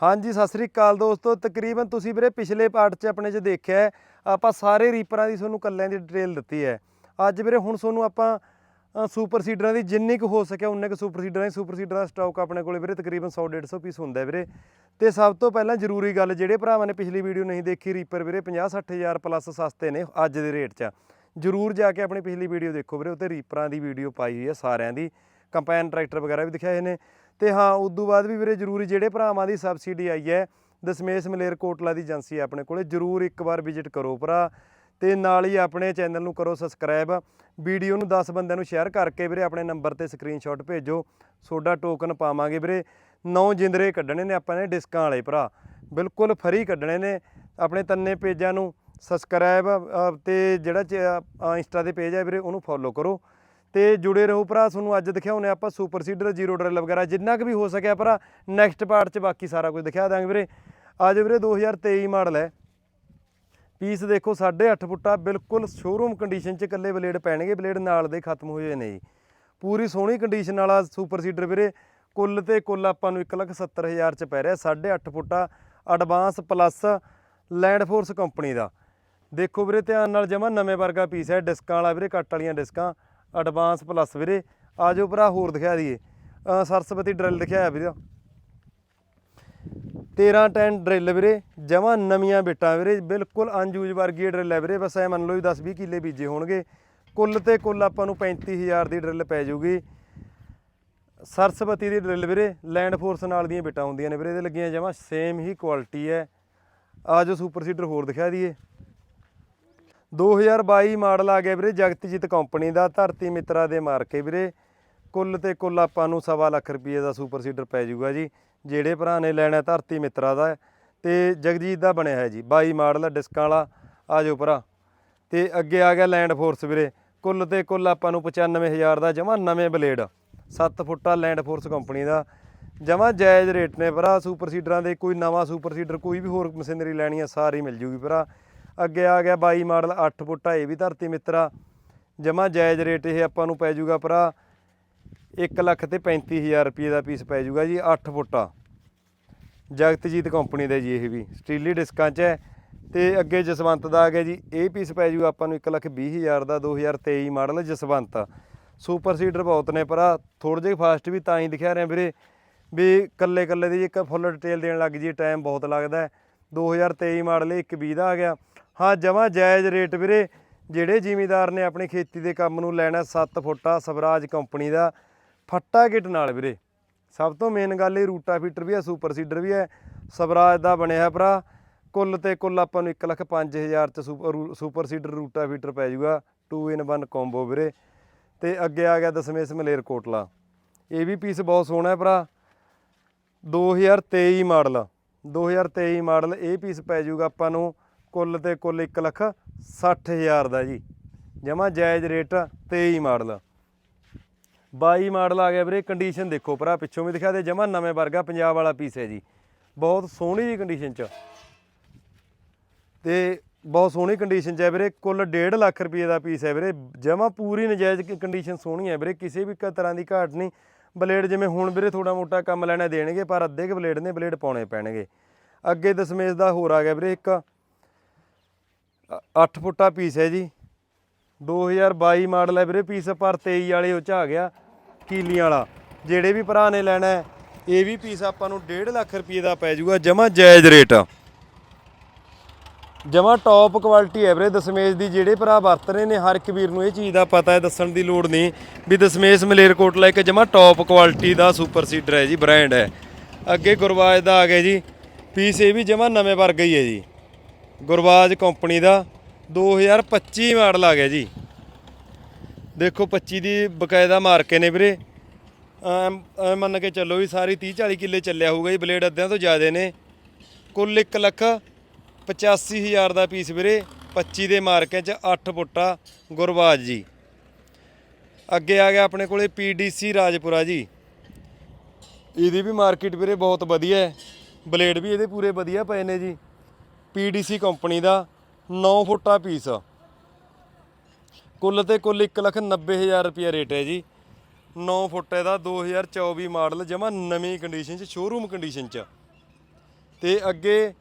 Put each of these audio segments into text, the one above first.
ਹਾਂਜੀ, ਸਤਿ ਸ੍ਰੀ ਅਕਾਲ ਦੋਸਤੋ। ਤਕਰੀਬਨ ਤੁਸੀਂ ਵੀਰੇ ਪਿਛਲੇ ਪਾਰਟ 'ਚ ਆਪਣੇ 'ਚ ਦੇਖਿਆ ਆਪਾਂ ਸਾਰੇ ਰੀਪਰਾਂ ਦੀ ਤੁਹਾਨੂੰ ਕੱਲਿਆਂ ਦੀ ਡਿਟੇਲ ਦਿੱਤੀ ਹੈ। ਅੱਜ ਵੀਰੇ ਹੁਣ ਤੁਹਾਨੂੰ ਆਪਾਂ ਸੁਪਰ ਸੀਡਰਾਂ ਦੀ ਜਿੰਨੀ ਕੁ ਹੋ ਸਕਿਆ ਉਨੇ ਕੁ ਸੁਪਰ ਸੀਡਰਾਂ ਦੀ, ਸੁਪਰ ਸੀਡਰਾਂ ਦਾ ਸਟਾਕ ਆਪਣੇ ਕੋਲੇ ਵੀਰੇ ਤਕਰੀਬਨ 100 150 ਪੀਸ ਹੁੰਦਾ ਵੀਰੇ। ਤੇ ਸਭ ਤੋਂ ਪਹਿਲਾਂ ਜ਼ਰੂਰੀ ਗੱਲ, ਜਿਹੜੇ ਭਰਾਵਾਂ ਨੇ ਪਿਛਲੀ ਵੀਡੀਓ ਨਹੀਂ ਦੇਖੀ, ਰੀਪਰ ਵੀਰੇ 50 60000 ਪਲੱਸ ਸਸਤੇ ਨੇ ਅੱਜ ਦੇ ਰੇਟ 'ਚ। ਜ਼ਰੂਰ ਜਾ ਕੇ ਆਪਣੀ ਪਿਛਲੀ ਵੀਡੀਓ ਦੇਖੋ ਵੀਰੇ, ਉੱਤੇ ਰੀਪਰਾਂ ਦੀ ਵੀਡੀਓ ਪਾਈ ਹੋਈ ਹੈ ਸਾਰਿਆਂ ਦੀ। ਕੰਪੈਨ ਟਰੈਕਟਰ ਵਗੈਰਾ ਵੀ ਦਿਖਾਏ ਨੇ। ਤੇ ਹਾਂ ਉਦੋਂ ਬਾਅਦ ਵੀ ਵੀਰੇ ਜ਼ਰੂਰੀ ਜਿਹੜੇ ਭਰਾਵਾਂ ਦੀ ਸਬਸਿਡੀ ਆਈ ਹੈ, ਦਸਮੇਸ਼ ਮਲੇਰ ਕੋਟਲਾ ਦੀ ਏਜੰਸੀ ਹੈ ਆਪਣੇ ਕੋਲੇ, ਜ਼ਰੂਰ ਇੱਕ ਵਾਰ ਵਿਜ਼ਿਟ ਕਰੋ ਭਰਾ ਤੇ ਨਾਲ ਹੀ ਆਪਣੇ ਚੈਨਲ ਨੂੰ ਕਰੋ ਸਬਸਕ੍ਰਾਈਬ। ਵੀਡੀਓ ਨੂੰ 10 ਬੰਦਿਆਂ ਨੂੰ ਸ਼ੇਅਰ ਕਰਕੇ ਵੀਰੇ ਆਪਣੇ ਨੰਬਰ ਤੇ ਸਕਰੀਨਸ਼ਾਟ ਭੇਜੋ। ਸੋਡਾ ਟੋਕਨ ਪਾਵਾਂਗੇ ਵੀਰੇ। ਨੌ ਜਿੰਦਰੇ ਕੱਢਣੇ ਨੇ ਆਪਾਂ ਨੇ ਡਿਸਕਾਂ ਵਾਲੇ ਭਰਾ। ਬਿਲਕੁਲ ਫਰੀ ਕੱਢਣੇ ਨੇ ਆਪਣੇ ਤੰਨੇ ਪੇਜਾਂ ਨੂੰ। ਸਬਸਕ੍ਰਾਈਬ ਤੇ ਜਿਹੜਾ ਇੰਸਟਾ ਦੇ ਪੇਜ ਹੈ ਵੀਰੇ, ਉਹਨੂੰ ਫੋਲੋ ਕਰੋ। ਤੇ ਜੁੜੇ ਰਹੋ ਭਰਾ, ਤੁਹਾਨੂੰ ਅੱਜ ਦਿਖਾਉਨੇ ਆਪਾਂ ਸੁਪਰ ਸੀਡਰ ਜ਼ੀਰੋ ਡਰਿਲ ਵਗੈਰਾ, ਜਿੰਨਾ ਕੁ ਵੀ ਹੋ ਸਕਿਆ ਭਰਾ ਨੈਕਸਟ ਪਾਰਟ 'ਚ ਬਾਕੀ ਸਾਰਾ ਕੁਝ ਦਿਖਾ ਦਾਂਗੇ ਵੀਰੇ। ਅੱਜ ਵੀਰੇ 2023 ਮਾਡਲ ਹੈ। ਪੀਸ ਦੇਖੋ 8.5 ਫੁੱਟਾ, ਬਿਲਕੁਲ ਸ਼ੋਰੂਮ ਕੰਡੀਸ਼ਨ 'ਚ ਇਕੱਲੇ ਬਲੇਡ ਪੈਣਗੇ, ਬਲੇਡ ਨਾਲ ਦੇ ਖਤਮ ਹੋਏ ਨੇ ਜੀ। ਪੂਰੀ ਸੋਹਣੀ ਕੰਡੀਸ਼ਨ ਵਾਲਾ ਸੁਪਰ ਸੀਡਰ ਵੀਰੇ, ਕੁੱਲ ਤੇ ਕੁੱਲ ਆਪਾਂ ਨੂੰ 170000 ਚ ਪੈ ਰਿਹਾ 8.5 ਫੁੱਟਾ advance plus land force company ਦਾ। ਦੇਖੋ ਵੀਰੇ, ਧਿਆਨ ਨਾਲ ਜਮਾ ਨਵੇਂ ਵਰਗਾ ਪੀਸ ਹੈ, ਡਿਸਕਾਂ ਵਾਲਾ ਵੀਰੇ, ਕੱਟ ਵਾਲੀਆਂ ਡਿਸਕਾਂ। ਐਡਵਾਂਸ ਪਲੱਸ ਵੀਰੇ। ਆਜੋ ਭਰਾ, ਹੋਰ ਦਿਖਾ ਦਈਏ। ਸਰਸਵਤੀ ਡਰਿਲ ਦਿਖਾਇਆ ਵੀਰੇ। 13 ਟੈਨ ਡਰਿਲ ਵੀਰੇ, ਜਮਾ ਨਵੀਆਂ ਬਿੱਟਾਂ ਵੀਰੇ। ਬਿਲਕੁਲ ਅਨਯੂਜ਼ ਵਰਗੀ ਡਰਿਲ ਹੈ ਵੀਰੇ। ਬਸ ਐ ਮੰਨ ਲਓ ਵੀ 10 20 ਕਿੱਲੇ ਬੀਜੇ ਹੋਣਗੇ। ਕੁੱਲ ਤੇ ਕੁੱਲ ਆਪਾਂ ਨੂੰ 35000 ਦੀ ਡਰਿਲ ਪੈ ਜਾਊਗੀ। ਸਰਸਵਤੀ ਦੀ ਡਰਿਲ ਵੀਰੇ, ਲੈਂਡ ਫੋਰਸ ਨਾਲ ਦੀਆਂ ਬਿੱਟਾਂ ਹੁੰਦੀਆਂ ਨੇ ਵੀਰੇ। ਇਹਦੇ ਲੱਗੀਆਂ ਜਮਾ ਸੇਮ ਹੀ ਕੁਆਲਿਟੀ ਹੈ। ਆਜੋ ਸੁਪਰ ਸੀਡਰ ਹੋਰ ਦਿਖਾ ਦਈਏ। 2022 ਮਾਡਲ ਆ ਗਿਆ ਵੀਰੇ, ਜਗਤਜੀਤ ਕੰਪਨੀ ਦਾ, ਧਰਤੀ ਮਿੱਤਰਾ ਦੇ ਮਾਰ ਕੇ ਵੀਰੇ। ਕੁੱਲ ਤੇ ਕੁੱਲ ਆਪਾਂ ਨੂੰ ਸਵਾ ਲੱਖ ਰੁਪਏ ਦਾ ਸੁਪਰ ਸੀਡਰ ਪੈ ਜਾਊਗਾ ਜੀ, ਜਿਹੜੇ ਭਰਾ ਨੇ ਲੈਣਾ ਧਰਤੀ ਮਿੱਤਰਾ ਦਾ। ਹੈ। ਤੇ ਜਗਜੀਤ ਦਾ ਬਣਿਆ ਹੈ ਜੀ 22 ਮਾਡਲ ਡਿਸਕਾਂ ਵਾਲਾ। ਆ ਜਾਓ ਭਰਾ। ਤੇ ਅੱਗੇ ਆ ਗਿਆ ਲੈਂਡ ਫੋਰਸ ਵੀਰੇ। ਕੁੱਲ ਤੇ ਕੁੱਲ ਆਪਾਂ ਨੂੰ 95000 ਦਾ, ਜਮਾ ਨਵੇਂ ਬਲੇਡ। 7 ਫੁੱਟਾ ਲੈਂਡ ਫੋਰਸ ਕੰਪਨੀ ਦਾ। ਜਮਾ ਜਾਇਜ਼ ਰੇਟ ਨੇ ਭਰਾ, ਸੁਪਰ ਸੀਡਰਾਂ ਦੇ, ਕੋਈ ਨਵਾਂ ਸੁਪਰ ਸੀਡਰ, ਕੋਈ ਵੀ ਹੋਰ ਮਸ਼ੀਨਰੀ ਲੈਣੀ ਆ, ਸਾਰੀ ਮਿਲ ਜੂਗੀ ਭਰਾ। ਅੱਗੇ ਆ ਗਿਆ 22 ਮਾਡਲ 8 ਫੁੱਟਾ ਇਹ ਵੀ ਧਰਤੀ ਮਿੱਤਰਾ। ਜਮਾ ਜਾਇਜ਼ ਰੇਟ ਇਹ ਆਪਾਂ ਨੂੰ ਪੈ ਜਾਊਗਾ ਭਰਾ 1 ਲੱਖ ਤੇ 35000 ਰੁਪਏ ਦਾ ਪੀਸ ਪੈ ਜਾਊਗਾ ਜੀ 8 ਫੁੱਟਾ ਜਗਤਜੀਤ ਕੰਪਨੀ ਦਾ ਜੀ ਇਹ ਵੀ, ਸਟੀਲੀ ਡਿਸਕਾਂ 'ਚ ਹੈ। ਤੇ ਅੱਗੇ ਜਸਵੰਤ ਦਾ ਆ ਗਿਆ ਜੀ, ਇਹ ਪੀਸ ਪੈ ਜਾਊਗਾ ਆਪਾਂ ਨੂੰ 1 ਲੱਖ 20000 ਦਾ 2023 ਮਾਡਲ ਜਸਵੰਤ। ਸੁਪਰ ਸੀਡਰ ਬਹੁਤ ਨੇ ਭਰਾ ਥੋੜੇ ਜਿਹੇ ਫਾਸਟ ਵੀ ਤਾਂ ਹੀ ਦਿਖਾ ਰਿਹਾ ਵੀਰੇ, ਵੀ ਕੱਲੇ ਕੱਲੇ ਦੀ ਇੱਕ ਫੁੱਲ ਡਿਟੇਲ ਦੇਣ ਲੱਗ ਜੀ ਟਾਈਮ ਬਹੁਤ ਲੱਗਦਾ ਹੈ। 2023 ਮਾਡਲ ਇਹ 120 ਦਾ ਆ ਗਿਆ। ਹਾਂ, ਜਮਾ ਜਾਇਜ਼ ਰੇਟ ਵੀਰੇ। ਜਿਹੜੇ ਜ਼ਿਮੀਦਾਰ ਨੇ ਆਪਣੀ ਖੇਤੀ ਦੇ ਕੰਮ ਨੂੰ ਲੈਣਾ 7 ਫੁੱਟਾ ਸਵਰਾਜ ਕੰਪਨੀ ਦਾ, ਫੱਟਾ ਕਿਟ ਨਾਲ ਵੀਰੇ। ਸਭ ਤੋਂ ਮੇਨ ਗੱਲ ਇਹ ਰੂਟਾ ਫੀਟਰ ਵੀ ਹੈ, ਸੁਪਰ ਸੀਡਰ ਵੀ ਹੈ। ਸਵਰਾਜ ਦਾ ਬਣਿਆ ਭਰਾ, ਕੁੱਲ ਤੇ ਕੁੱਲ ਆਪਾਂ ਨੂੰ 1 ਲੱਖ 5000 ਚ ਸੁਪਰ ਰੂ- ਸੁਪਰ ਸੀਡਰ ਰੂਟਾ ਫੀਟਰ ਪੈ ਜਾਊਗਾ। 2 ਇਨ 1 ਕੰਬੋ ਵੀਰੇ। ਤੇ ਅੱਗੇ ਆ ਗਿਆ ਦਸਵੇਂ ਮਲੇਰ ਕੋਟਲਾ। ਇਹ ਵੀ ਪੀਸ ਬਹੁਤ ਸੋਹਣਾ ਹੈ ਭਰਾ। 2023 ਮਾਡਲ। 2023 ਮਾਡਲ ਇਹ ਪੀਸ ਪੈ ਜਾਊਗਾ ਆਪਾਂ ਨੂੰ ਕੁੱਲ ਤੇ ਕੁੱਲ 1 ਲੱਖ 60000 ਦਾ ਜੀ। ਜਮਾ ਜਾਇਜ਼ ਰੇਟ 23 ਮਾਡਲ। 22 ਮਾਡਲ ਆ ਗਿਆ ਵੀਰੇ ਕੰਡੀਸ਼ਨ ਦੇਖੋ ਭਰਾ, ਪਿੱਛੋਂ ਵੀ ਦਿਖਾ ਦੇ, ਜਮਾ ਨਵੇਂ ਵਰਗਾ ਪੰਜਾਬ ਵਾਲਾ ਪੀਸ ਹੈ ਜੀ। ਬਹੁਤ ਸੋਹਣੀ ਜੀ ਕੰਡੀਸ਼ਨ ਚ। ਤੇ ਬਹੁਤ ਸੋਹਣੀ ਕੰਡੀਸ਼ਨ ਚ ਹੈ ਵੀਰੇ, ਕੁੱਲ 1.5 ਲੱਖ ਰੁਪਏ ਦਾ ਪੀਸ ਹੈ ਵੀਰੇ। ਜਮਾ ਪੂਰੀ ਨਜਾਇਜ਼ ਕੰਡੀਸ਼ਨ ਸੋਹਣੀ ਹੈ ਵੀਰੇ, ਕਿਸੇ ਵੀ ਕ- ਤਰ੍ਹਾਂ ਦੀ ਘਾਟ ਨਹੀਂ। ਬਲੇਡ ਜਿਵੇਂ ਹੁਣ ਵੀਰੇ ਥੋੜਾ ਮੋਟਾ ਕੰਮ ਲੈਣਾ ਦੇਣਗੇ, ਪਰ ਅੱਧੇ ਕੁ ਬਲੇਡ ਨੇ, ਬਲੇਡ ਪਾਉਣੇ ਪੈਣਗੇ। ਅੱਗੇ ਦਸਮੇਸ਼ ਦਾ ਹੋਰ ਆ ਗਿਆ ਵੀਰੇ, ਇੱਕ 8 ਫੁੱਟਾ ਪੀਸ ਹੈ ਜੀ। 2022 ਮਾਡਲ ਹੈ ਵੀਰੇ ਪੀਸ ਪਰ 23 ਵਾਲੇ ਉਹ ਚ ਆ ਗਿਆ ਕੀਲੀਆਂ ਵਾਲਾ। ਜਿਹੜੇ ਵੀ ਭਰਾ ਨੇ ਲੈਣਾ ਹੈ, ਇਹ ਵੀ ਪੀਸ ਆਪਾਂ ਨੂੰ 1.5 ਲੱਖ ਰੁਪਏ ਦਾ ਪੈ ਜਾਊਗਾ ਜਮਾ ਜਾਇਜ਼ ਰੇਟ। ਜਮਾ ਟੌਪ ਕੁਆਲਿਟੀ ਹੈ ਵੀਰੇ ਦਸਮੇਸ਼ ਦੀ, ਜਿਹੜੇ ਭਰਾ ਵਰਤ ਰਹੇ ਨੇ, ਹਰ ਇੱਕ ਵੀਰ ਨੂੰ ਇਹ ਚੀਜ਼ ਦਾ ਪਤਾ ਹੈ, ਦੱਸਣ ਦੀ ਲੋੜ ਨਹੀਂ ਵੀ ਦਸਮੇਸ਼ ਮਲੇਰਕੋਟਲਾ ਇੱਕ ਜਮਾ ਟੌਪ ਕੁਆਲਿਟੀ ਦਾ ਸੁਪਰ ਸੀਡਰ ਹੈ ਜੀ ਬ੍ਰਾਂਡ ਹੈ। ਅੱਗੇ ਗੁਰਵਾਜ ਦਾ ਆ ਗਿਆ ਜੀ ਪੀਸ ਇਹ ਵੀ ਜਮਾ ਨਵੇਂ ਵਰਗਾ ਹੀ ਹੈ ਜੀ। ਗੁਰਵਾਜ ਕੰਪਨੀ ਦਾ 2025 ਮਾਡਲ ਆ ਗਿਆ ਜੀ। ਦੇਖੋ 25 ਦੀ ਬਕਾਇਦਾ ਮਾਰ ਕੇ ਨੇ ਵੀਰੇ। ਐਮ ਐਮ ਮੰਨ ਕੇ ਚੱਲੋ ਵੀ ਸਾਰੀ 30 40 ਕਿੱਲੇ ਚੱਲਿਆ ਹੋਊਗਾ ਜੀ, ਬਲੇਡ ਅੱਧਿਆਂ ਤੋਂ ਜ਼ਿਆਦੇ ਨੇ। ਕੁੱਲ 1 ਲੱਖ 85000 ਦਾ ਪੀਸ ਵੀਰੇ 25 ਦੇ ਮਾਰਕੇ 'ਚ 8 ਫੁੱਟਾ ਗੁਰਬਾਜ ਜੀ। ਅੱਗੇ ਆ ਗਿਆ ਆਪਣੇ ਕੋਲੇ ਪੀਡੀਸੀ ਰਾਜਪੁਰਾ ਜੀ। ਇਹਦੀ ਵੀ ਮਾਰਕੀਟ ਵੀਰੇ ਬਹੁਤ ਵਧੀਆ ਹੈ। ਬਲੇਡ ਵੀ ਇਹਦੇ ਪੂਰੇ ਵਧੀਆ ਪਏ ਨੇ ਜੀ। ਪੀਡੀਸੀ ਕੰਪਨੀ ਦਾ 9 ਫੁੱਟਾ ਪੀਸ। ਕੁੱਲ ਤੇ ਕੁੱਲ 190000 ਰੁਪਿਆ ਰੇਟ ਹੈ ਜੀ। 9 ਫੁੱਟੇ ਦਾ 2024 ਮਾਡਲ ਜਮਾ ਨਵੀਂ ਕੰਡੀਸ਼ਨ 'ਚ ਸ਼ੋਰੂਮ ਕੰਡੀਸ਼ਨ 'ਚ। ਤੇ ਅੱਗੇ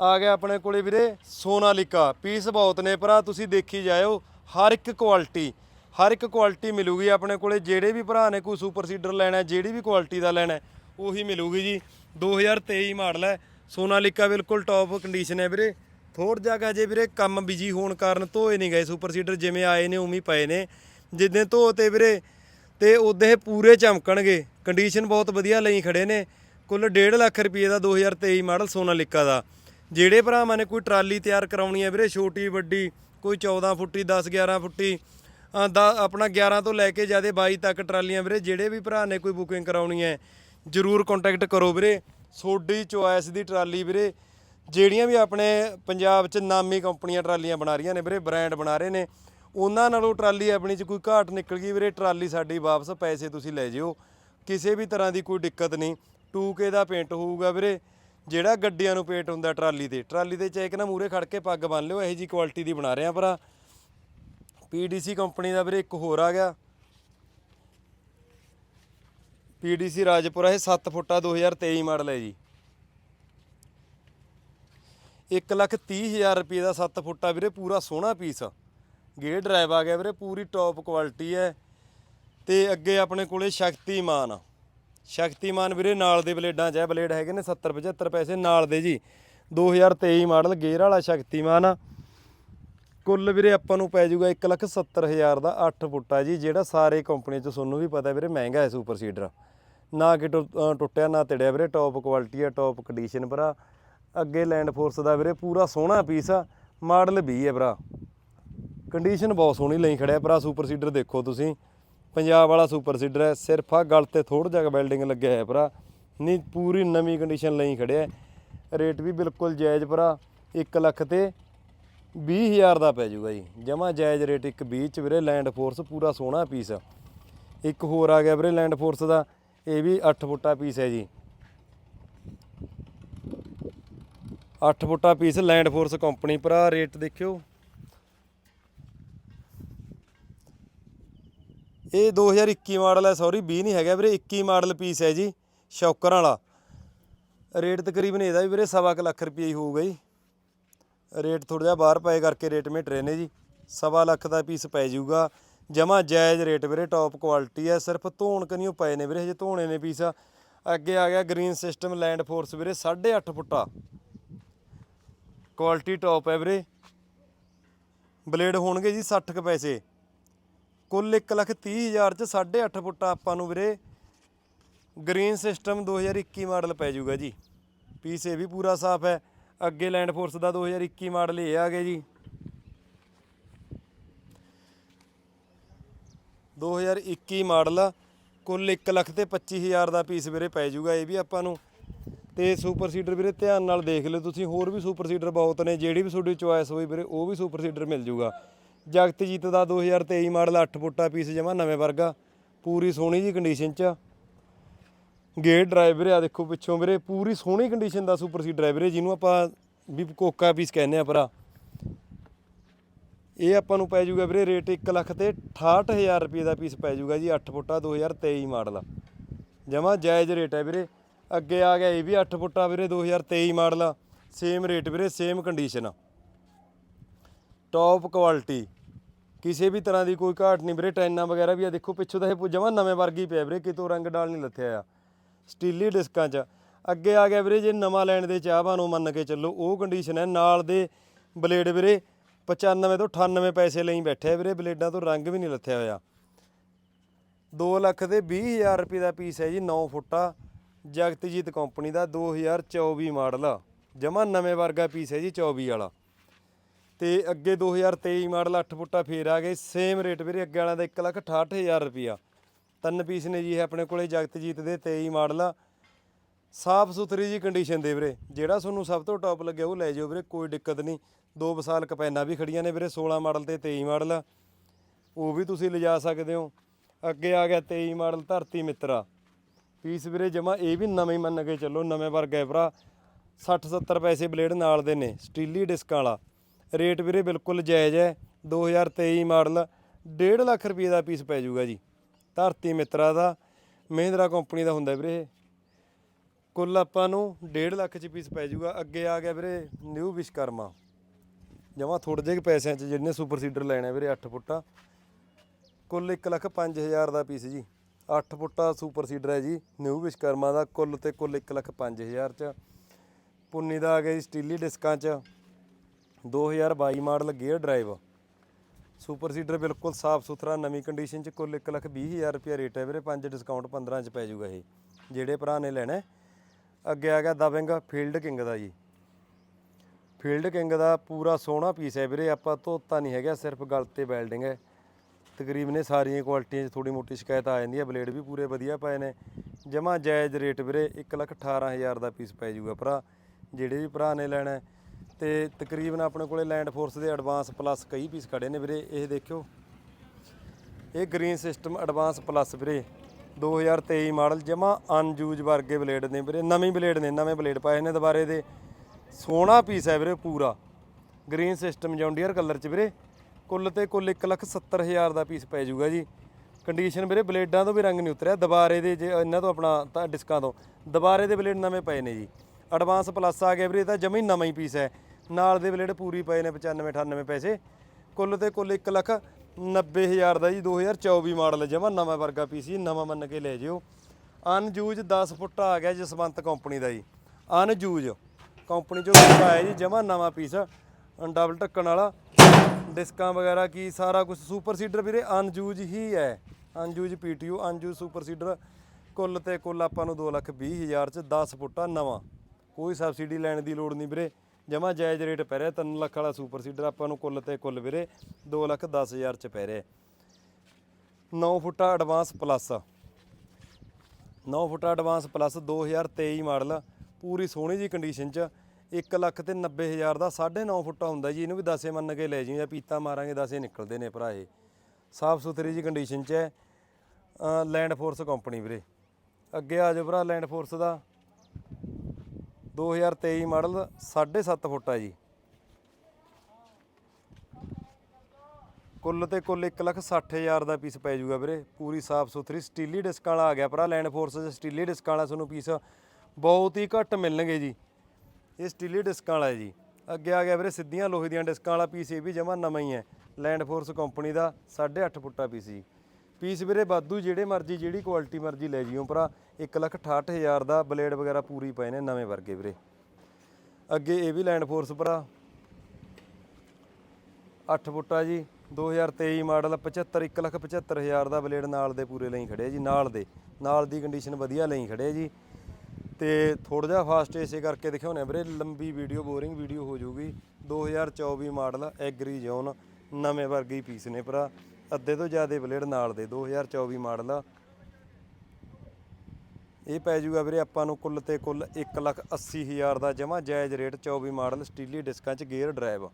ਆ ਗਿਆ ਆਪਣੇ ਕੋਲੇ ਵੀਰੇ ਸੋਨਾਲਿਕਾ। ਪੀਸ ਬਹੁਤ ਨੇ ਭਰਾ, ਤੁਸੀਂ ਦੇਖੀ ਜਾਇਓ, ਹਰ ਇੱਕ ਕੁਆਲਿਟੀ ਹਰ ਇੱਕ ਕੁਆਲਿਟੀ ਮਿਲੂਗੀ ਆਪਣੇ ਕੋਲੇ। ਜਿਹੜੇ ਵੀ ਭਰਾ ਨੇ ਕੋਈ ਸੁਪਰ ਸੀਡਰ ਲੈਣਾ, ਜਿਹੜੀ ਵੀ ਕੁਆਲਿਟੀ ਦਾ ਲੈਣਾ, ਉਹੀ ਮਿਲੂਗੀ ਜੀ। 2023 ਮਾਡਲ ਹੈ ਸੋਨਾਲਿਕਾ ਬਿਲਕੁਲ ਟੌਪ ਕੰਡੀਸ਼ਨ ਹੈ ਵੀਰੇ। ਥੋੜ ਜਗ੍ਹਾ ਜੇ ਵੀਰੇ ਕੰਮ ਬਿਜ਼ੀ ਹੋਣ ਕਾਰਨ ਧੋਏ ਨਹੀਂ ਗਏ ਸੁਪਰ ਸੀਡਰ ਜਿਵੇਂ ਆਏ ਨੇ ਉਵੇਂ ਪਏ ਨੇ। ਜਿੱਦਾਂ ਧੋਤੇ ਵੀਰੇ, ਤੇ ਉਦੋਂ ਇਹ ਪੂਰੇ ਚਮਕਣਗੇ। ਕੰਡੀਸ਼ਨ ਬਹੁਤ ਵਧੀਆ ਲਈ ਖੜੇ ਨੇ। ਕੁੱਲ 1.5 ਲੱਖ ਰੁਪਏ ਦਾ 2023 ਮਾਡਲ ਸੋਨਾਲਿਕਾ ਦਾ। ਜਿਹੜੇ ਭਰਾਵਾਂ ਨੇ ਕੋਈ ਟਰਾਲੀ ਤਿਆਰ ਕਰਾਉਣੀ ਹੈ ਵੀਰੇ, ਛੋਟੀ, ਵੱਡੀ, ਕੋਈ 14 ਫੁੱਟੀ 10 11 ਫੁੱਟੀ ਦਾ, ਆਪਣਾ 11 ਤੋਂ ਲੈ ਕੇ ਜਿਆਦੇ 22 ਤੱਕ ਟਰਾਲੀਆਂ ਵੀਰੇ, ਜਿਹੜੇ ਵੀ ਭਰਾ ਨੇ ਕੋਈ ਬੁਕਿੰਗ ਕਰਾਉਣੀ ਹੈ, ਜਰੂਰ ਕੰਟੈਕਟ ਕਰੋ ਵੀਰੇ। ਸੋਡੀ ਚੋਇਸ ਦੀ ਟਰਾਲੀ ਵੀਰੇ, ਜਿਹੜੀਆਂ ਵੀ ਆਪਣੇ ਪੰਜਾਬ 'ਚ ਨਾਮੀ ਕੰਪਨੀਆਂ ਟਰਾਲੀਆਂ ਬਣਾ ਰਹੀਆਂ ਨੇ ਵੀਰੇ, ਬ੍ਰਾਂਡ ਬਣਾ ਰਹੇ ਨੇ, ਉਹਨਾਂ ਨਾਲੋਂ ਟਰਾਲੀ ਆਪਣੀ 'ਚ ਕੋਈ ਘਾਟ ਨਿਕਲ ਗਈ ਵੀਰੇ, ਟਰਾਲੀ ਸਾਡੀ ਵਾਪਸ ਪੈਸੇ ਤੁਸੀਂ ਲੈ ਜਿਓ, ਕਿਸੇ ਵੀ ਤਰ੍ਹਾਂ ਦੀ ਕੋਈ ਦਿੱਕਤ ਨਹੀਂ 2K ਦਾ ਪੇਂਟ ਹੋਊਗਾ ਵੀਰੇ, ਜਿਹੜਾ ਗੱਡੀਆਂ ਨੂੰ ਪੇਂਟ ਹੁੰਦਾ ਟਰਾਲੀ ਤੇ ਟਰਾਲੀ ਤੇ ਚੈੱਕ ਨਾ ਮੂਰੇ ਖੜ ਕੇ ਪੱਗ ਬੰਨ ਲਿਓ, ਇਹੋ ਜੀ ਕੁਆਲਿਟੀ ਦੀ ਬਣਾ ਰਹੇ ਆ ਭਰਾ PDC ਕੰਪਨੀ ਦਾ ਵੀਰੇ ਇੱਕ ਹੋਰ ਆ ਗਿਆ PDC ਰਾਜਪੁਰਾ ਇਹ 7 ਫੁੱਟਾ 2023 ਮਾਡਲ ਹੈ ਜੀ। 1 ਲੱਖ 30 ਹਜ਼ਾਰ ਰੁਪਏ ਦਾ 7 ਫੁੱਟਾ ਵੀਰੇ, ਪੂਰਾ ਸੋਹਣਾ ਪੀਸ ਗੇਅਰ ਡਰਾਈਵ ਆ ਗਿਆ ਵੀਰੇ, ਪੂਰੀ ਟੌਪ ਕੁਆਲਿਟੀ ਹੈ। ਤੇ ਅੱਗੇ ਆਪਣੇ ਕੋਲੇ ਸ਼ਕਤੀਮਾਨ ਆ। ਸ਼ਕਤੀਮਾਨ ਵੀਰੇ, ਨਾਲ ਦੇ ਬਲੇਡਾਂ 'ਚ ਹੈ ਬਲੇਡ ਹੈਗੇ ਨੇ 70 75 ਪੈਸੇ ਨਾਲ ਦੇ ਜੀ। 2023 ਮਾਡਲ ਗੇਅਰ ਵਾਲਾ ਸ਼ਕਤੀਮਾਨ ਆ। ਕੁੱਲ ਵੀਰੇ ਆਪਾਂ ਨੂੰ ਪੈ ਜਾਊਗਾ 1 ਲੱਖ 70 ਹਜ਼ਾਰ ਦਾ 8 ਫੁੱਟਾ ਜੀ, ਜਿਹੜਾ ਸਾਰੇ ਕੰਪਨੀ 'ਚ ਤੁਹਾਨੂੰ ਵੀ ਪਤਾ ਵੀਰੇ, ਮਹਿੰਗਾ ਹੈ ਸੁਪਰ ਸੀਡਰ ਨਾ ਕਿ ਟੁ- ਟੁੱਟਿਆ, ਨਾ ਤੜਿਆ ਵੀਰੇ। ਟੌਪ ਕੁਆਲਿਟੀ ਆ ਟੌਪ ਕੰਡੀਸ਼ਨ ਭਰਾ। ਅੱਗੇ ਲੈਂਡ ਫੋਰਸ ਦਾ ਵੀਰੇ ਪੂਰਾ ਸੋਹਣਾ ਪੀਸ ਆ। ਮਾਡਲ 20 ਹੈ ਭਰਾ। ਕੰਡੀਸ਼ਨ ਬਹੁਤ ਸੋਹਣੀ ਲਈ ਖੜਿਆ ਭਰਾ। ਸੁਪਰ ਸੀਡਰ ਦੇਖੋ ਤੁਸੀਂ। ਪੰਜਾਬ ਵਾਲਾ ਸੁਪਰ ਸੀਡਰ ਹੈ। ਸਿਰਫ ਆ ਗਲ ਤੇ ਥੋੜਾ ਜਿਹਾ ਬਿਲਡਿੰਗ ਲੱਗਿਆ ਹੈ ਭਰਾ। ਨਹੀਂ, ਪੂਰੀ ਨਵੀਂ ਕੰਡੀਸ਼ਨ ਲਈ ਖੜਿਆ। ਰੇਟ ਵੀ ਬਿਲਕੁਲ ਜਾਇਜ਼ ਭਰਾ। 1 ਲੱਖ ਤੇ 20000 ਦਾ ਪੈ ਜਾਊਗਾ ਜੀ। ਜਮਾ ਜਾਇਜ਼ ਰੇਟ ਇੱਕ 20 ਚ ਵੀਰੇ। ਲੈਂਡ ਫੋਰਸ ਪੂਰਾ ਸੋਹਣਾ ਪੀਸ ਆ। ਇੱਕ ਹੋਰ ਆ ਗਿਆ ਵੀਰੇ ਲੈਂਡ ਫੋਰਸ ਦਾ। ਇਹ ਵੀ 8 ਫੁੱਟਾ ਪੀਸ ਹੈ ਜੀ। 8 ਫੁੱਟਾ ਪੀਸ ਲੈਂਡ ਫੋਰਸ ਕੰਪਨੀ ਭਰਾ ਰੇਟ ਦੇਖਿਓ। ਇਹ 2021 ਮਾਡਲ ਹੈ ਸੌਰੀ 20 ਨਹੀਂ ਹੈਗਾ ਵੀਰੇ 21 ਮਾਡਲ ਪੀਸ ਹੈ ਜੀ, ਸ਼ੌਕਰਾਂ ਵਾਲਾ। ਰੇਟ ਤਕਰੀਬਨ ਇਹਦਾ ਵੀ ਵੀਰੇ ਸਵਾ ਕੁ ਲੱਖ ਰੁਪਏ ਹੀ ਹੋਊਗਾ ਜੀ। ਰੇਟ ਥੋੜਾ ਜਿਹਾ ਬਾਹਰ ਪਏ ਕਰਕੇ ਰੇਟ ਮੇ ਨੇ ਜੀ। ਸਵਾ ਲੱਖ ਦਾ ਪੀਸ ਪੈ ਜਾਊਗਾ। ਜਮਾ ਜਾਇਜ਼ ਰੇਟ ਵੀਰੇ ਟੌਪ ਕੁਆਲਿਟੀ ਹੈ ਸਿਰਫ ਧੋਣ ਕਨੀਓ ਪਏ ਨੇ ਵੀਰੇ, ਹਜੇ ਧੋਣੇ ਨੇ ਪੀਸ ਅੱਗੇ ਆ ਗਿਆ ਗ੍ਰੀਨ ਸਿਸਟਮ ਲੈਂਡ ਫੋਰਸ ਵੀਰੇ 8.5 ਫੁੱਟਾ। ਕੁਆਲਿਟੀ ਟੌਪ ਹੈ ਵੀਰੇ। ਬਲੇਡ ਹੋਣਗੇ ਜੀ 60 ਕੁ ਪੈਸੇ। ਕੁੱਲ 1 ਲੱਖ 30 ਹਜ਼ਾਰ ਚ 8.5 ਫੁੱਟਾ ਆਪਾਂ ਨੂੰ ਵੀਰੇ। ਗ੍ਰੀਨ ਸਿਸਟਮ 2021 ਮਾਡਲ ਪੈ ਜਾਊਗਾ ਜੀ। ਪੀਸ ਇਹ ਵੀ ਪੂਰਾ ਸਾਫ਼ ਹੈ। ਅੱਗੇ ਲੈਂਡ ਫੋਰਸ ਦਾ 2021 ਮਾਡਲ ਇਹ ਆ ਗਿਆ ਜੀ। 2021 ਮਾਡਲ ਆ, ਕੁੱਲ 1 ਲੱਖ ਤੇ 25000 ਦਾ ਪੀਸ ਵੀਰੇ ਪੈ ਜਾਊਗਾ ਇਹ ਵੀ ਆਪਾਂ ਨੂੰ। ਤੇ ਸੁਪਰ ਸੀਡਰ ਵੀਰੇ ਧਿਆਨ ਨਾਲ ਦੇਖ ਲਿਓ ਤੁਸੀਂ, ਹੋਰ ਵੀ ਸੁਪਰ ਸੀਡਰ ਬਹੁਤ ਨੇ, ਜਿਹੜੀ ਵੀ ਤੁਹਾਡੀ ਚੁਆਇਸ ਹੋਈ ਵੀਰੇ, ਉਹ ਵੀ ਸੁਪਰ ਸੀਡਰ ਮਿਲ ਜਾਊਗਾ। ਜਗਤਜੀਤ ਦਾ 2023 ਮਾਡਲ 8 ਫੁੱਟਾ ਪੀਸ ਜਮਾ ਨਵੇਂ ਵਰਗਾ, ਪੂਰੀ ਸੋਹਣੀ ਜੀ ਕੰਡੀਸ਼ਨ 'ਚ। ਗੇਅਰ ਡਰਾਈਵ ਵੀਰੇ ਆ ਦੇਖੋ ਪਿੱਛੋਂ ਵੀਰੇ, ਪੂਰੀ ਸੋਹਣੀ ਕੰਡੀਸ਼ਨ ਦਾ ਸੁਪਰ ਸੀਡਰ ਹੈ ਵੀਰੇ, ਜਿਹਨੂੰ ਆਪਾਂ ਵੀ ਕੋਕਾ ਪੀਸ ਕਹਿੰਦੇ ਆ ਭਰਾ। ਇਹ ਆਪਾਂ ਨੂੰ ਪੈ ਜਾਊਗਾ ਵੀਰੇ ਰੇਟ 1 ਲੱਖ ਤੇ 68000 ਰੁਪਏ ਦਾ ਪੀਸ ਪੈ ਜਾਊਗਾ ਜੀ 8 ਫੁੱਟਾ 2023 ਮਾਡਲ। ਜਮਾ ਜਾਇਜ਼ ਰੇਟ ਹੈ ਵੀਰੇ। ਅੱਗੇ ਆ ਗਿਆ ਇਹ ਵੀ 8 ਫੁੱਟਾ ਵੀਰੇ 2023 ਮਾਡਲ। ਸੇਮ ਰੇਟ ਵੀਰੇ ਸੇਮ ਕੰਡੀਸ਼ਨ ਟੌਪ ਕੁਆਲਿਟੀ ਕਿਸੇ ਵੀ ਤਰ੍ਹਾਂ ਦੀ ਕੋਈ ਘਾਟ ਨਹੀਂ ਵੀਰੇ, ਟੈਨਾਂ ਵਗੈਰਾ ਵੀ ਆ। ਦੇਖੋ ਪਿੱਛੋਂ ਤਾਂ ਇਹ ਜਮਾ ਨਵੇਂ ਵਰਗੀ ਪਿਆ ਵੀਰੇ, ਕਿਤੋਂ ਰੰਗ ਡਾਲ ਨਹੀਂ ਲੱਥਿਆ ਆ। ਸਟੀਲੀ ਡਿਸਕਾਂ 'ਚ। ਅੱਗੇ ਆ ਗਿਆ ਵੀਰੇ, ਜੇ ਨਵਾਂ ਲੈਣ ਦੇ ਚਾਹਵਾਂ ਨੂੰ ਮੰਨ ਕੇ ਚੱਲੋ, ਉਹ ਕੰਡੀਸ਼ਨ ਹੈ। ਨਾਲ ਦੇ ਬਲੇਡ ਵੀਰੇ 95 ਤੋਂ 98 ਪੈਸੇ ਲਈ ਬੈਠੇ ਆ ਵੀਰੇ, ਬਲੇਡਾਂ ਤੋਂ ਰੰਗ ਵੀ ਨਹੀਂ ਲੱਥਿਆ ਹੋਇਆ। 2 ਲੱਖ ਦੇ 20000 ਰੁਪਏ ਦਾ ਪੀਸ ਹੈ ਜੀ 9 ਫੁੱਟਾ, ਜਗਤਜੀਤ ਕੰਪਨੀ ਦਾ 2024 ਮਾਡਲ। ਜਮਾ ਨਵੇਂ ਵਰਗਾ ਪੀਸ ਹੈ ਜੀ 24 ਵਾਲਾ। ਤੇ ਅੱਗੇ 2023 ਮਾਡਲ 8 ਫੁੱਟਾ ਫੇਰ ਆ ਗਏ ਸੇਮ ਰੇਟ ਵੀਰੇ, ਅੱਗੇ ਵਾਲਿਆਂ ਦਾ 168000 ਰੁਪਿਆ ਤਿੰਨ ਪੀਸ ਨੇ ਜੀ ਇਹ ਆਪਣੇ ਕੋਲੇ, ਜਗਤਜੀਤ ਦੇ 23 ਮਾਡਲ। ਸਾਫ਼ ਸੁਥਰੀ ਜੀ ਕੰਡੀਸ਼ਨ ਦੇ ਵੀਰੇ, ਜਿਹੜਾ ਤੁਹਾਨੂੰ ਸਭ ਤੋਂ ਟੌਪ ਲੱਗਿਆ ਉਹ ਲੈ ਜਾਓ ਵੀਰੇ, ਕੋਈ ਦਿੱਕਤ ਨਹੀਂ। ਦੋ ਬਸਾਲ ਕਪੈਨਾ ਵੀ ਖੜੀਆਂ ਨੇ ਵੀਰੇ 16 ਮਾਡਲ ਤੇ 23 ਮਾਡਲ। ਉਹ ਵੀ ਤੁਸੀਂ ਲਿਜਾ ਸਕਦੇ ਹੋ। ਅੱਗੇ ਆ ਗਿਆ 23 ਮਾਡਲ ਧਰਤੀ ਮਿੱਤਰਾ। ਪੀਸ ਵੀਰੇ ਜਮਾ ਇਹ ਵੀ ਨਵੇਂ ਮੰਨ ਕੇ ਚੱਲੋ, ਨਵੇਂ ਵਰਗਾ ਹੈ ਭਰਾ। 60 70 ਪੈਸੇ ਬਲੇਡ ਨਾਲ ਦੇ ਨੇ, ਸਟੀਲੀ ਡਿਸਕਾਂ ਵਾਲਾ। ਰੇਟ ਵੀਰੇ ਬਿਲਕੁਲ ਜਾਇਜ਼ ਹੈ। 2023 ਮਾਡਲ 1.5 ਲੱਖ ਰੁਪਏ ਦਾ ਪੀਸ ਪੈ ਜਾਊਗਾ ਜੀ। ਧਰਤੀ ਮਿੱਤਰਾ ਦਾ, ਮਹਿੰਦਰਾ ਕੰਪਨੀ ਦਾ ਹੁੰਦਾ ਵੀਰੇ ਇਹ। ਕੁੱਲ ਆਪਾਂ ਨੂੰ 1.5 ਲੱਖ ਚ ਪੀਸ ਪੈ ਜਾਊਗਾ। ਅੱਗੇ ਆ ਗਿਆ ਵੀਰੇ, ਨਿਊ ਵਿਸ਼ਕਰਮਾ। ਜਮਾ ਥੋੜੇ ਜਿਹੇ ਪੈਸਿਆਂ ਚ ਜਿਹਨੇ ਸੁਪਰ ਸੀਡਰ ਲੈਣਾ ਵੀਰੇ 8 ਫੁੱਟਾ। ਕੁੱਲ 1 ਲੱਖ 5000 ਦਾ ਪੀਸ ਜੀ। 8 ਫੁੱਟਾ ਸੁਪਰ ਸੀਡਰ ਹੈ ਜੀ ਨਿਊ ਵਿਸ਼ਕਰਮਾ ਦਾ ਕੁੱਲ ਤੇ ਕੁੱਲ 1 ਲੱਖ 5000 ਚ। ਪੁੰਨੀ ਦਾ ਆ ਗਿਆ ਜੀ ਸਟੀਲੀ ਡਿਸਕਾਂ ਚ। 2022 model gear drive super seeder ਬਿਲਕੁਲ ਸਾਫ਼ ਸੁਥਰਾ, ਨਵੀਂ ਕੰਡੀਸ਼ਨ ਚ ਕੁੱਲ 1 ਲੱਖ 20000 ਰੁਪਿਆ ਰੇਟ ਹੈ ਵੀਰੇ। 5 ਡਿਸਕਾਊਂਟ 15 ਚ ਪੈ ਜਾਊਗਾ ਇਹ। ਜਿਹੜੇ ਭਰਾ ਨੇ ਲੈਣਾ ਅੱਗੇ ਆ ਗਿਆ ਦਵਿੰਗ ਫੀਲਡ ਕਿੰਗ ਦਾ ਜੀ। ਫੀਲਡ ਕਿੰਗ ਦਾ ਪੂਰਾ ਸੋਹਣਾ ਪੀਸ ਹੈ ਵੀਰੇ, ਆਪਾਂ ਧੋਤਾ ਨਹੀਂ ਹੈਗਾ, ਸਿਰਫ ਗਲ ਤੇ ਵੈਲਡਿੰਗ ਹੈ। ਤਕਰੀਬਨ ਇਹ ਸਾਰੀਆਂ ਕੁਆਲਿਟੀਆਂ 'ਚ ਥੋੜੀ ਮੋਟੀ ਸ਼ਿਕਾਇਤ ਆ ਜਾਂਦੀ ਹੈ ਬਲੇਡ ਵੀ ਪੂਰੇ ਵਧੀਆ ਪਏ ਨੇ। ਜਮਾ ਜਾਇਜ਼ ਰੇਟ ਵੀਰੇ 118000 ਦਾ ਪੀਸ ਪੈ ਜਾਊਗਾ ਭਰਾ, ਜਿਹੜੇ ਵੀ ਭਰਾ ਨੇ ਲੈਣਾ ਹੈ। ਤੇ ਤਕਰੀਬਨ ਆਪਣੇ ਕੋਲੇ ਲੈਂਡ ਫੋਰਸ ਦੇ ਐਡਵਾਂਸ ਪਲੱਸ ਕਈ ਪੀਸ ਖੜੇ ਨੇ ਵੀਰੇ, ਇਹ ਦੇਖਿਓ। ਇਹ ਗ੍ਰੀਨ ਸਿਸਟਮ ਐਡਵਾਂਸ ਪਲੱਸ ਵੀਰੇ 2023 ਮਾਡਲ ਜਮਾ ਅਨਯੂਜ਼ ਵਰਗੇ ਬਲੇਡ ਨੇ ਵੀਰੇ, ਨਵੇਂ ਬਲੇਡ ਨੇ, ਨਵੇਂ ਬਲੇਡ ਪਾਏ ਨੇ ਦੁਬਾਰੇ ਦੇ। ਸੋਹਣਾ ਪੀਸ ਹੈ ਵੀਰੇ ਪੂਰਾ। ਗ੍ਰੀਨ ਸਿਸਟਮ ਜੌਂਡੀਅਰ ਕਲਰ ਚ ਵੀਰੇ। ਕੁੱਲ ਤੇ ਕੁੱਲ 170000 ਦਾ ਪੀਸ ਪੈ ਜਾਊਗਾ ਜੀ। ਕੰਡੀਸ਼ਨ ਵੀਰੇ ਬਲੇਡਾਂ ਤੋਂ ਵੀ ਰੰਗ ਨਹੀਂ ਉਤਰਿਆ। ਦੁਬਾਰੇ ਦੇ ਜੇ ਇਹਨਾਂ ਤੋਂ ਆਪਣਾ ਤਾਂ ਡਿਸਕਾਂ ਤੋਂ। ਦੁਬਾਰੇ ਦੇ ਬਲੇਡ ਨਵੇਂ ਪਏ ਨੇ ਜੀ। ਐਡਵਾਂਸ ਪਲੱਸ ਆ ਗਿਆ ਵੀਰੇ, ਇਹ ਤਾਂ ਜਮੀ ਨਵਾਂ ਹੀ ਪੀਸ ਹੈ। ਨਾਲ ਦੇ ਬਲੇਡ ਪੂਰੀ ਪਏ ਨੇ 95 98 ਪੈਸੇ। ਕੁੱਲ ਤੇ ਕੁੱਲ 1 ਲੱਖ 90000 ਦਾ ਜੀ 2024 ਮਾਡਲ ਜਮਾ ਨਵਾਂ ਵਰਗਾ ਪੀਸ ਜੀ, ਨਵਾਂ ਮੰਨ ਕੇ ਲੈ ਜਿਓ। ਅਨਜੂਜ਼ 10 ਫੁੱਟ ਆ ਗਿਆ ਜਸਵੰਤ ਕੰਪਨੀ ਦਾ ਜੀ। ਅਨਜੂਜ਼ ਕੰਪਨੀ ਚੋਂ ਆਇਆ ਜੀ, ਜਮਾ ਨਵਾਂ ਪੀਸ ਡਬਲ ਢੱਕਣ ਵਾਲਾ। ਡਿਸਕਾਂ ਵਗੈਰਾ ਕੀ, ਸਾਰਾ ਕੁਝ ਸੁਪਰ ਸੀਡਰ ਵੀਰੇ ਅਨਯੂਜ਼ ਹੀ ਹੈ। Unused PTU unused super seeder ਕੁੱਲ ਤੇ ਕੁੱਲ ਆਪਾਂ ਨੂੰ 220000 ਚ 10 ਫੁੱਟਾ ਨਵਾਂ। ਕੋਈ ਸਬਸਿਡੀ ਲੈਣ ਦੀ ਲੋੜ ਨਹੀਂ ਵੀਰੇ। ਜਮਾ ਜਾਇਜ਼ ਰੇਟ ਪੈ ਰਿਹਾ 3 ਲੱਖ ਵਾਲਾ ਸੁਪਰ ਸੀਡਰ ਆਪਾਂ ਨੂੰ ਕੁੱਲ ਤੇ ਕੁੱਲ ਵੀਰੇ 2 ਲੱਖ 10000 ਚ ਪੈ ਰਿਹਾ। 9 ਫੁੱਟਾ ਐਡਵਾਂਸ ਪਲੱਸ 9 ਫੁੱਟਾ ਐਡਵਾਂਸ ਪਲੱਸ 2023 ਮਾਡਲ ਪੂਰੀ ਸੋਹਣੀ ਜੀ ਕੰਡੀਸ਼ਨ ਚ। 1 ਲੱਖ ਤੇ 90000 ਦਾ 9.5 ਫੁੱਟਾ ਹੁੰਦਾ ਜੀ। ਇਹਨੂੰ ਵੀ ਦਸੇ ਮੰਨ ਕੇ ਲੈ ਜੀ ਜਾਂ ਪੀਤਾ ਮਾਰਾਂਗੇ, ਦਸੇ ਨਿਕਲਦੇ ਨੇ ਭਰਾ ਇਹ। ਸਾਫ਼ ਸੁਥਰੀ ਜੀ ਕੰਡੀਸ਼ਨ ਚ ਹੈ। ਅਹ ਲੈਂਡ ਫੋਰਸ ਕੰਪਨੀ ਵੀਰੇ। ਅੱਗੇ ਆ ਜਾਓ ਭਰਾ ਲੈਂਡ ਫੋਰਸ ਦਾ। 2023 ਮਾਡਲ 7.5 ਫੁੱਟ ਆ ਜੀ। ਕੁੱਲ ਤੇ ਕੁੱਲ 160000 ਦਾ ਪੀਸ ਪੈ ਜਾਊਗਾ ਵੀਰੇ। ਪੂਰੀ ਸਾਫ਼ ਸੁਥਰੀ, ਸਟੀਲੀ ਡਿਸਕ ਵਾਲਾ ਆ ਗਿਆ ਭਰਾ ਲੈਂਡ ਫੋਰਸ ਸਟੀਲੀ ਡਿਸਕ ਵਾਲਾ ਤੁਹਾਨੂੰ ਪੀਸ ਬਹੁਤ ਹੀ ਘੱਟ ਮਿਲਣਗੇ ਜੀ। ਇਹ ਸਟੀਲੀ ਡਿਸਕਾਂ ਵਾਲਾ ਜੀ। ਅੱਗੇ ਆ ਗਿਆ ਵੀਰੇ ਸਿੱਧੀਆਂ ਲੋਹੇ ਦੀਆਂ ਡਿਸਕਾਂ ਵਾਲਾ ਪੀਸ ਇਹ ਵੀ ਜਮਾ ਨਵਾਂ ਹੀ ਹੈ। ਲੈਂਡ ਫੋਰਸ ਕੰਪਨੀ ਦਾ 8.5 ਫੁੱਟਾ ਪੀਸ ਜੀ। ਪੀਸ ਵੀਰੇ ਵਾਧੂ ਜਿਹੜੇ ਮਰਜ਼ੀ, ਜਿਹੜੀ ਕੁਆਲਿਟੀ ਮਰਜ਼ੀ ਲੈ ਜਿਓ ਭਰਾ। 168000 ਦਾ ਬਲੇਡ ਵਗੈਰਾ ਪੂਰੀ ਪਏ ਨੇ ਨਵੇਂ ਵਰਗੇ ਵੀਰੇ। ਅੱਗੇ ਇਹ ਵੀ ਲੈਂਡ ਫੋਰਸ ਭਰਾ। 8 ਫੁੱਟਾ ਜੀ। 2023 ਮਾਡਲ 75 175000 ਦਾ ਬਲੇਡ ਨਾਲ ਦੇ ਪੂਰੇ ਲਈ ਖੜੇ ਜੀ, ਨਾਲ ਦੇ। ਨਾਲ ਦੀ ਕੰਡੀਸ਼ਨ ਵਧੀਆ ਲਈ ਖੜੇ ਜੀ। ਤੇ ਥੋੜਾ ਜਿਹਾ ਫਾਸਟ ਇਸੇ ਕਰਕੇ ਦਿਖਾਉਣੇ ਆ ਵੀਰੇ, ਲੰਬੀ ਵੀਡੀਓ ਬੋਰਿੰਗ ਵੀਡੀਓ ਹੋ ਜਾਊਗੀ। 2024 ਮਾਡਲ ਐਗਰੀ ਜ਼ੋਨ, ਨਵੇਂ ਵਰਗੇ ਪੀਸ ਨੇ ਭਰਾ। ਅੱਧੇ ਤੋਂ ਜ਼ਿਆਦਾ ਬਲੇਡ ਨਾਲ ਦੇ 2024 ਮਾਡਲ ਇਹ ਪੈ ਜੂਗਾ ਵੀਰੇ ਆਪਾਂ ਨੂੰ ਕੁੱਲ ਤੇ ਕੁੱਲ 180000 ਦਾ ਜਮਾ ਜਾਇਜ਼ ਰੇਟ 24 ਮਾਡਲ ਸਟੀਲੀ ਡਿਸਕਾਂ ਚ ਗੇਅਰ ਡਰਾਈਵ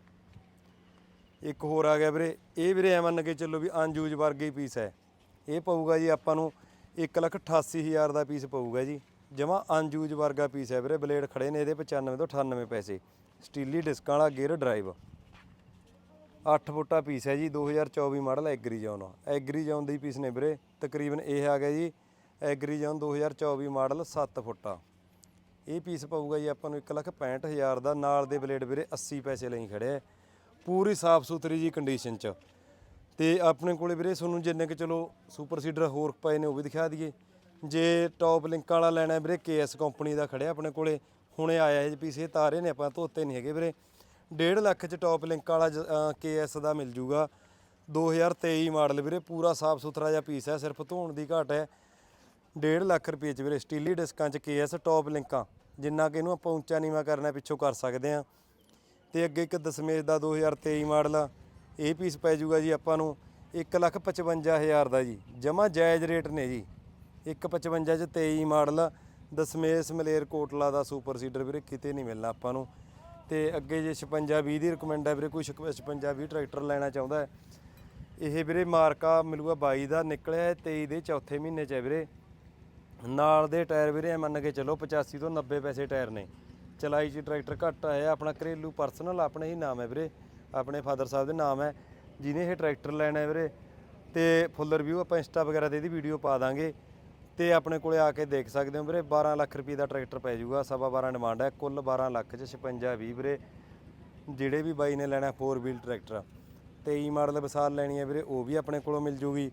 ਇੱਕ ਹੋਰ ਆ ਗਿਆ ਵੀਰੇ, ਇਹ ਵੀਰੇ ਐ ਮੰਨ ਕੇ ਚੱਲੋ ਵੀ ਅਨਯੂਜ਼ ਵਰਗੇ ਪੀਸ ਹੈ। ਇਹ ਪਊਗਾ ਜੀ ਆਪਾਂ ਨੂੰ 188000 ਦਾ ਪੀਸ ਪਊਗਾ ਜੀ। ਜਮਾ ਅਨਯੂਜ਼ ਵਰਗਾ ਪੀਸ ਹੈ ਵੀਰੇ, ਬਲੇਡ ਖੜੇ ਨੇ ਇਹਦੇ 95 ਤੋਂ 98 ਪੈਸੇ। ਸਟੀਲੀ ਡਿਸਕਾਂ ਵਾਲਾ ਗੇਅਰ ਡਰਾਈਵ। 8 ਫੁੱਟਾ ਪੀਸ ਹੈ ਜੀ 2024 model agri John. Agri John ਦੀ ਪੀਸ ਨੇ ਵੀਰੇ, ਤਕਰੀਬਨ ਇਹ ਆ ਗਿਆ ਜੀ, ਐਗਰੀ ਜੌਨ 2024 ਮਾਡਲ 7 ਫੁੱਟਾ। ਇਹ ਪੀਸ ਪਊਗਾ ਜੀ ਆਪਾਂ ਨੂੰ 165000 ਦਾ, ਨਾਲ ਦੇ ਬਲੇਡ ਵੀਰੇ 80 ਪੈਸੇ ਲਈ ਖੜੇ ਹੈ। ਪੂਰੀ ਸਾਫ਼ ਸੁਥਰੀ ਜੀ ਕੰਡੀਸ਼ਨ ਚ। ਤੇ ਆਪਣੇ ਕੋਲੇ ਵੀਰੇ ਤੁਹਾਨੂੰ ਜਿੰਨੇ ਕਿ ਚਲੋ ਸੁਪਰ ਸੀਡਰ ਹੋਰ ਪਏ ਨੇ ਉਹ ਵੀ ਦਿਖਾ ਦਈਏ। ਜੇ ਟੌਪ ਲਿੰਕਾਂ ਵਾਲਾ ਲੈਣਾ ਹੈ ਵੀਰੇ ਕੇਐਸ ਕੰਪਨੀ ਦਾ ਖੜਿਆ ਆਪਣੇ ਕੋਲੇ। ਹੁਣੇ ਆਇਆ ਇਹ ਪੀਸ ਇਹ ਤਾਰੇ ਨੇ, ਆਪਾਂ ਧੋਤੇ ਨਹੀਂ ਹੈਗੇ ਵੀਰੇ। 1.5 ਲੱਖ ਚ ਟੌਪ ਲਿੰਕ ਵਾਲਾ ਕੇਐਸ ਦਾ ਮਿਲ ਜੂਗਾ। 2023 ਮਾਡਲ ਵੀਰੇ, ਪੂਰਾ ਸਾਫ਼ ਸੁਥਰਾ ਜਿਹਾ ਪੀਸ ਹੈ, ਸਿਰਫ ਧੋਣ ਦੀ ਘਾਟ ਹੈ। 1.5 ਲੱਖ ਰੁਪਏ ਚ ਵੀਰੇ, ਸਟੀਲੀ ਡਿਸਕਾਂ ਚ ਕੇਐਸ ਟੌਪ ਲਿੰਕਾਂ। ਜਿੰਨਾ ਕਿ ਇਹਨੂੰ ਆਪਾਂ ਉੱਚਾ ਨੀਵਾ ਕਰਨਾ ਪਿੱਛੋਂ ਕਰ ਸਕਦੇ ਆ ਤੇ ਅੱਗੇ ਇੱਕ ਦਸਮੇਸ਼ ਦਾ 2023 ਮਾਡਲ ਆ। ਇਹ ਪੀਸ ਪੈ ਜੂਗਾ ਜੀ ਆਪਾਂ ਨੂੰ 155000 ਦਾ ਜੀ। ਜਮਾ ਜਾਇਜ਼ ਰੇਟ ਨੇ ਜੀ। 155 ਚ 23 ਮਾਡਲ ਦਸਮੇਸ਼ ਮਲੇਰ ਕੋਟਲਾ ਦਾ ਸੁਪਰ ਸੀਡਰ ਵੀਰੇ, ਕਿਤੇ ਨਹੀਂ ਮਿਲਣਾ ਆਪਾਂ ਨੂੰ। ਤੇ ਅੱਗੇ ਜੇ 56 20 ਦੀ ਰეკਮੈਂਡ ਹੈ ਵੀਰੇ, ਕੋਈ 56 20 ਟਰੈਕਟਰ ਲੈਣਾ ਚਾਹੁੰਦਾ ਇਹ ਵੀਰੇ ਮਾਰਕਾ ਮਿਲੂਗਾ 22 ਦਾ, ਨਿਕਲਿਆ ਹੈ 23 ਦੇ ਚੌਥੇ ਮਹੀਨੇ ਚ ਹੈ ਵੀਰੇ। ਨਾਲ ਦੇ ਟਾਇਰ ਵੀਰੇ ਮੰਨ ਕੇ ਚੱਲੋ 85 ਤੋਂ 90 ਪੈਸੇ ਟਾਇਰ ਨੇ। ਚਲਾਈ ਚ ਟਰੈਕਟਰ ਘੱਟ ਆਇਆ, ਆਪਣਾ ਘਰੇਲੂ ਪਰਸਨਲ ਆਪਣੇ ਹੀ ਨਾਮ ਹੈ ਵੀਰੇ। ਆਪਣੇ ਫਾਦਰ ਸਾਹਿਬ ਦੇ ਨਾਮ ਹੈ, ਜਿਹਨੇ ਇਹ ਟਰੈਕਟਰ ਲੈਣਾ ਹੈ ਵੀਰੇ। ਤੇ ਫੁੱਲ ਰਿਵਿਊ ਆਪਾਂ ਇੰਸਟਾ ਵਗੈਰਾ ਤੇ ਇਹਦੀ ਵੀਡੀਓ ਪਾ ਦਾਂਗੇ। ਤੇ ਆਪਣੇ ਕੋਲੇ ਆ ਕੇ ਦੇਖ ਸਕਦੇ ਹੋ ਵੀਰੇ 12 ਲੱਖ ਰੁਪਏ ਦਾ ਟਰੈਕਟਰ ਪੈ ਜਾਊਗਾ, ਸਵਾ 12 ਡਿਮਾਂਡ ਹੈ, ਕੁੱਲ 12 ਲੱਖ ਚ 56 20 ਵੀਰੇ, ਜਿਹੜੇ ਵੀ ਬਾਈ ਨੇ ਲੈਣਾ 4 ਵੀਲ ਟਰੈਕਟਰ 23 ਮਾਡਲ ਵਿਸਾਲ ਲੈਣੀ ਹੈ ਵੀਰੇ, ਉਹ ਵੀ ਆਪਣੇ ਕੋਲੋਂ ਮਿਲ ਜੂਗੀ।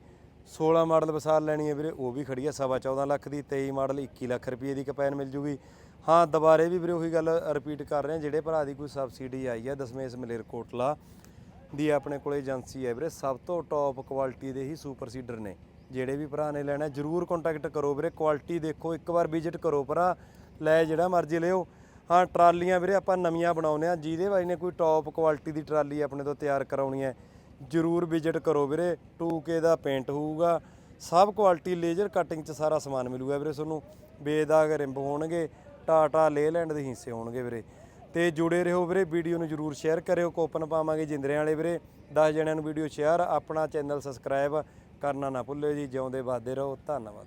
16 ਮਾਡਲ ਵਿਸਾਲ ਲੈਣੀ ਹੈ ਵੀਰੇ, ਉਹ ਵੀ ਖੜੀ ਹੈ ਸਵਾ 14 ਲੱਖ ਦੀ 23 ਮਾਡਲ 21 ਲੱਖ ਰੁਪਏ ਦੀ ਕਪੈਨ ਮਿਲ ਜੂਗੀ। ਹਾਂ, ਦੁਬਾਰੇ ਵੀ ਵੀਰੇ ਉਹੀ ਗੱਲ ਰਿਪੀਟ ਕਰ ਰਹੇ ਹਾਂ, ਜਿਹੜੇ ਭਰਾ ਦੀ ਕੋਈ ਸਬਸਿਡੀ ਆਈ ਹੈ ਦਸਮੇਸ਼ ਮਲੇਰਕੋਟਲਾ ਦੀ, ਆਪਣੇ ਕੋਲੇ ਏਜੰਸੀ ਹੈ ਵੀਰੇ, ਸਭ ਤੋਂ ਟੌਪ ਕੁਆਲਿਟੀ ਦੇ ਹੀ ਸੁਪਰ ਸੀਡਰ ਨੇ। ਜਿਹੜੇ ਵੀ ਭਰਾ ਨੇ ਲੈਣਾ, ਜਰੂਰ ਕੰਟੈਕਟ ਕਰੋ ਵੀਰੇ ਕੁਆਲਿਟੀ ਦੇਖੋ, ਇੱਕ ਵਾਰ ਵਿਜ਼ਿਟ ਕਰੋ ਭਰਾ, ਲੈ ਜਿਹੜਾ ਮਰਜ਼ੀ ਲਿਓ। ਹਾਂ, ਟਰਾਲੀਆਂ ਵੀਰੇ ਆਪਾਂ ਨਵੀਆਂ ਬਣਾਉਨੇ ਆ ਜਿਹਦੇ ਬਾਈ ਨੇ ਕੋਈ ਟੌਪ ਕੁਆਲਿਟੀ ਦੀ ਟਰਾਲੀ ਆਪਣੇ ਤੋਂ ਤਿਆਰ ਕਰਾਉਣੀ ਹੈ, ਜਰੂਰ ਵਿਜ਼ਿਟ ਕਰੋ ਵੀਰੇ 2K ਦਾ ਪੇਂਟ ਹੋਊਗਾ, ਸਭ ਕੁਆਲਿਟੀ ਲੇਜ਼ਰ ਕਟਿੰਗ ਚ ਸਾਰਾ ਸਮਾਨ ਮਿਲੂਗਾ ਵੀਰੇ ਤੁਹਾਨੂੰ, ਬੇਦਾਗ ਰਿੰਬ ਹੋਣਗੇ, ਟਾਟਾ ਲੇਲੈਂਡ ਦੇ ਹਿੱਸੇ ਹੋਣਗੇ ਵੀਰੇ। ਤੇ ਜੁੜੇ ਰਹੋ ਵੀਰੇ ਵੀਡੀਓ ਨੂੰ ਜਰੂਰ ਸ਼ੇਅਰ ਕਰਿਓ, ਕੋਪਨ ਪਾਵਾਂਗੇ ਜਿੰਦਰਿਆਂ ਵਾਲੇ ਵੀਰੇ 10 ਜਣਿਆਂ ਨੂੰ ਵੀਡੀਓ ਸ਼ੇਅਰ ਆਪਣਾ ਚੈਨਲ ਸਬਸਕ੍ਰਾਈਬ ਕਰਨਾ ਨਾ ਭੁੱਲਿਓ ਜੀ ਜਿਉਂਦੇ ਵੱਧਦੇ ਰਹੋ। ਧੰਨਵਾਦ